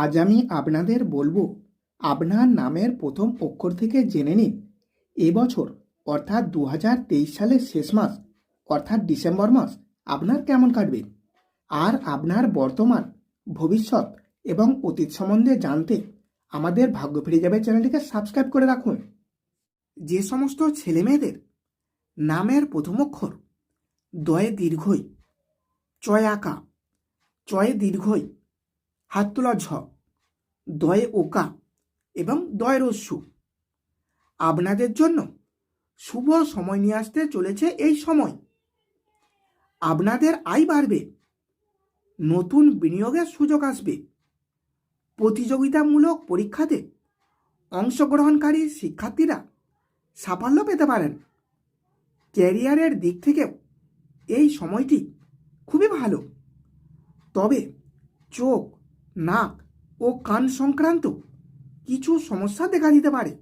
আজ আমি আপনাদের বলব, আপনার নামের প্রথম অক্ষর থেকে জেনে নিন। এবছর অর্থাৎ দু হাজার তেইশ সালের শেষ মাস, অর্থাৎ ডিসেম্বর মাস, আপনার কেমন কাটবে? আর আপনার বর্তমান, ভবিষ্যৎ এবং অতীত সম্বন্ধে জানতে আমাদের ভাগ্য ফিরে যাবে চ্যানেলটিকে সাবস্ক্রাইব করে রাখুন। যে সমস্ত ছেলেমেয়েদের নামের প্রথম অক্ষর, দয়ে দীর্ঘই চয় আঁকা চয়ে দীর্ঘই হাত তোলা ঝ দয়ে ওকা এবং দয় রস্যু। আপনাদের জন্য শুভ সময় নিয়ে আসতে চলেছে এই সময়। আপনাদের আয় বাড়বে, নতুন বিনিয়োগের সুযোগ আসবে। প্রতিযোগিতামূলক পরীক্ষাতে অংশগ্রহণকারী শিক্ষার্থীরা সাফল্য পেতে পারেন। ক্যারিয়ারের দিক থেকেও এই সময়টি খুবই ভালো। তবে চোখ নাক ও কান সংক্রান্ত কিছু সমস্যা দেখা দিতে পারে।